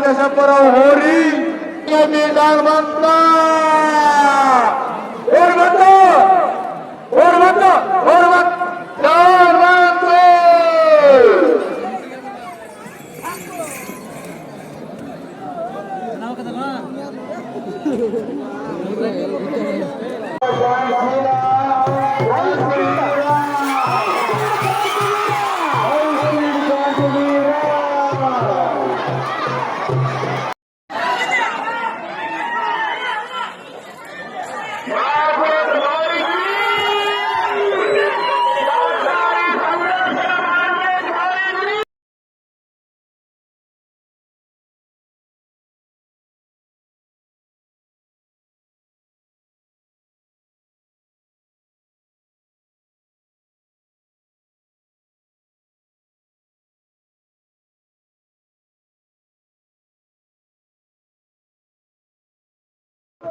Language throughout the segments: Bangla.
দেশে পড়া হরি তুমি ডাক বান্দা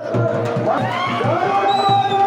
Trời ơi!